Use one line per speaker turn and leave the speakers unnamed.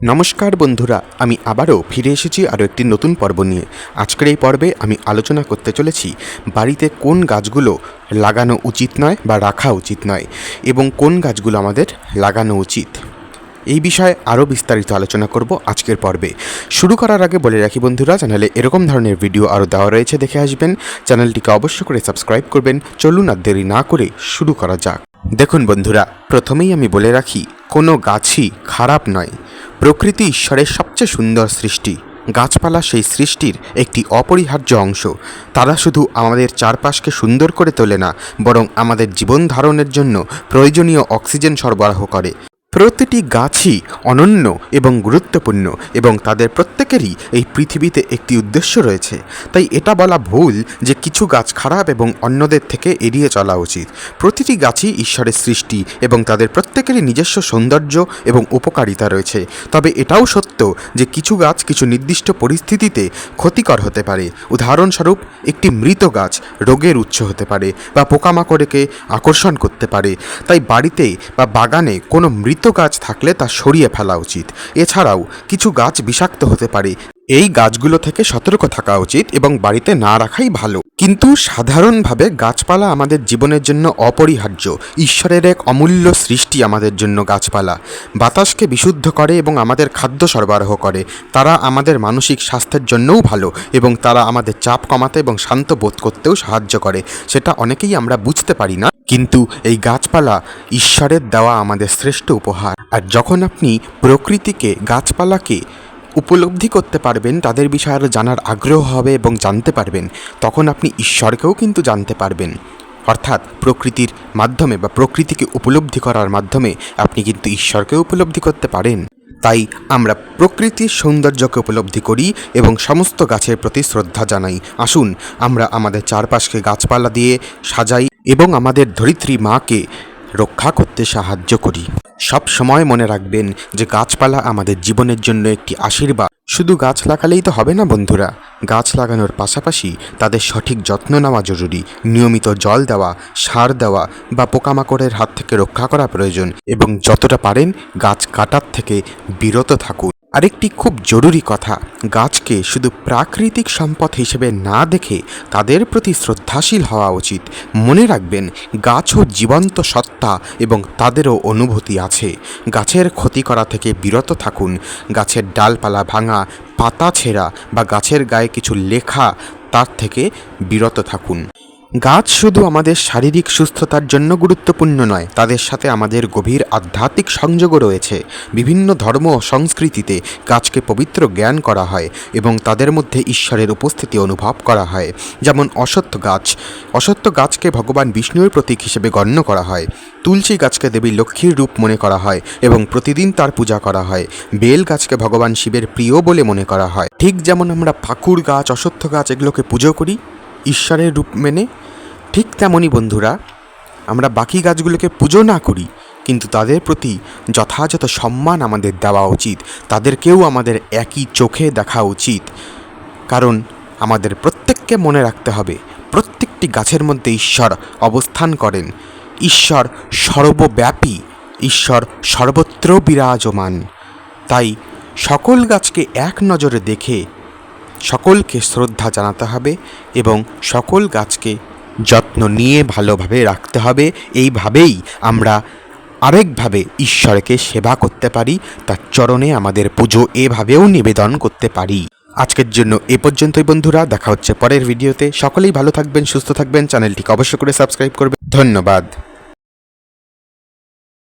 নমস্কার বন্ধুরা, আমি আবারও ফিরে এসেছি আরও একটি নতুন পর্ব নিয়ে। আজকের এই পর্বে আমি আলোচনা করতে চলেছি বাড়িতে কোন গাছগুলো লাগানো উচিত নয় বা রাখা উচিত নয় এবং কোন গাছগুলো আমাদের লাগানো উচিত। এই বিষয়ে আরও বিস্তারিত আলোচনা করব আজকের পর্বে। শুরু করার আগে বলে রাখি বন্ধুরা, চ্যানেলে এরকম ধরনের ভিডিও আরও দেওয়া রয়েছে, দেখে আসবেন। চ্যানেলটিকে অবশ্য করে সাবস্ক্রাইব করবেন। চলুন আর দেরি না করে শুরু করা যাক। দেখুন বন্ধুরা, প্রথমেই আমি বলে রাখি, কোনো গাছই খারাপ নয়। প্রকৃতি ঈশ্বরের সবচেয়ে সুন্দর সৃষ্টি। গাছপালা সেই সৃষ্টির একটি অপরিহার্য অংশ। তারা শুধু আমাদের চারপাশকে সুন্দর করে তোলে না, বরং আমাদের জীবন ধারণের জন্য প্রয়োজনীয় অক্সিজেন সরবরাহ করে। প্রতিটি গাছই অনন্য এবং গুরুত্বপূর্ণ এবং তাদের প্রত্যেকেরই এই পৃথিবীতে একটি উদ্দেশ্য রয়েছে। তাই এটা বলা ভুল যে কিছু গাছ খারাপ এবং অন্যদের থেকে এড়িয়ে চলা উচিত। প্রতিটি গাছই ঈশ্বরের সৃষ্টি এবং তাদের প্রত্যেকেরই নিজস্ব সৌন্দর্য এবং উপকারিতা রয়েছে। তবে এটাও সত্য যে কিছু গাছ কিছু নির্দিষ্ট পরিস্থিতিতে ক্ষতিকর হতে পারে। উদাহরণস্বরূপ, একটি মৃত গাছ রোগের উৎস হতে পারে বা পোকামাকড়কে আকর্ষণ করতে পারে। তাই বাড়িতে বা বাগানে কোনো মৃত গাছ থাকলে তা সরিয়ে ফেলা উচিত। এছাড়াও কিছু গাছ বিষাক্ত হতে পারে এই গাছগুলো থেকে সতর্ক থাকা উচিত এবং বাড়িতে না রাখাই ভালো। কিন্তু সাধারণভাবে গাছপালা আমাদের জীবনের জন্য অপরিহার্য। ঈশ্বরের এক অমূল্য সৃষ্টি আমাদের জন্য গাছপালা। বাতাসকে বিশুদ্ধ করে এবং আমাদের খাদ্য সরবরাহ করে। তারা আমাদের মানসিক স্বাস্থ্যের জন্যও ভালো এবং তারা আমাদের চাপ কমাতে এবং শান্ত বোধ করতেও সাহায্য করে। সেটা অনেকেই আমরা বুঝতে পারি না। কিন্তু এই গাছপালা ঈশ্বরের দেওয়া আমাদের শ্রেষ্ঠ উপহার। আর যখন আপনি প্রকৃতিকে, গাছপালাকে উপলব্ধি করতে পারবেন, তাদের বিষয়ে আরও জানার আগ্রহ হবে এবং জানতে পারবেন। তখন আপনি ঈশ্বরকেও কিন্তু জানতে পারবেন। অর্থাৎ প্রকৃতির মাধ্যমে বা প্রকৃতিকে উপলব্ধি করার মাধ্যমে আপনি কিন্তু ঈশ্বরকে উপলব্ধি করতে পারেন। তাই আমরা প্রকৃতির সৌন্দর্যকে উপলব্ধি করি এবং সমস্ত গাছের প্রতি শ্রদ্ধা জানাই। আসুন, আমরা আমাদের চারপাশকে গাছপালা দিয়ে সাজাই এবং আমাদের ধরিত্রী মাকে রক্ষা করতে সাহায্য করি। সব সময় মনে রাখবেন যে গাছপালা আমাদের জীবনের জন্য একটি আশীর্বাদ। শুধু গাছ লাগালেই তো হবে না বন্ধুরা। গাছ লাগানোর পাশাপাশি তাদের সঠিক যত্ন নেওয়া জরুরি। নিয়মিত জল দেওয়া, সার দেওয়া বা পোকামাকড়ের হাত থেকে রক্ষা করা প্রয়োজন এবং যতটা পারেন গাছ কাটার থেকে বিরত থাকুন। আরেকটি খুব জরুরি কথা, গাছকে শুধু প্রাকৃতিক সম্পদ হিসেবে না দেখে তাদের প্রতি শ্রদ্ধাশীল হওয়া উচিত। মনে রাখবেন গাছও জীবন্ত সত্তা এবং তাদেরও অনুভূতি আছে। গাছের ক্ষতি করা থেকে বিরত থাকুন, গাছের ডালপালা ভাঙা, পাতা ছেঁড়া বা গাছের গায়ে কিছু লেখা, তার থেকে বিরত থাকুন। গাছ শুধু আমাদের শারীরিক সুস্থতার জন্য গুরুত্বপূর্ণ নয়, তাদের সাথে আমাদের গভীর আধ্যাত্মিক সংযোগও রয়েছে। বিভিন্ন ধর্ম ও সংস্কৃতিতে গাছকে পবিত্র জ্ঞান করা হয় এবং তাদের মধ্যে ঈশ্বরের উপস্থিতি অনুভব করা হয়। যেমন অসত্য গাছ অসত্য গাছকে ভগবান বিষ্ণুর প্রতীক হিসেবে গণ্য করা হয়। তুলসী গাছকে দেবী লক্ষ্মীর রূপ মনে করা হয় এবং প্রতিদিন তার পূজা করা হয়। বেল গাছকে ভগবান শিবের প্রিয় বলে মনে করা হয়। ঠিক যেমন আমরা পাকুড় গাছ অসত্য গাছ এগুলোকে পুজো করি ঈশ্বরের রূপ মেনে, ঠিক তেমনই বন্ধুরা, আমরা বাকি গাছগুলোকে পুজো না করি, কিন্তু তাদের প্রতি যথাযথ সম্মান আমাদের দেওয়া উচিত। তাদেরকেও আমাদের একই চোখে দেখা উচিত। কারণ আমাদের প্রত্যেককে মনে রাখতে হবে, প্রত্যেকটি গাছের মধ্যে ঈশ্বর অবস্থান করেন। ঈশ্বর সর্বব্যাপী, ঈশ্বর সর্বত্র বিরাজমান। তাই সকল গাছকে এক নজরে দেখে সকলকে শ্রদ্ধা জানাতে হবে এবং সকল গাছকে যত্ন নিয়ে ভালোভাবে রাখতে হবে। এইভাবেই আমরা আরেকভাবে ঈশ্বরকে সেবা করতে পারি, তার চরণে আমাদের পুজো এভাবেও নিবেদন করতে পারি। আজকের জন্য এ পর্যন্তই বন্ধুরা, দেখা হচ্ছে পরের ভিডিওতে। সকলেই ভালো থাকবেন, সুস্থ থাকবেন, চ্যানেলটিকে অবশ্য করে সাবস্ক্রাইব করবেন। ধন্যবাদ।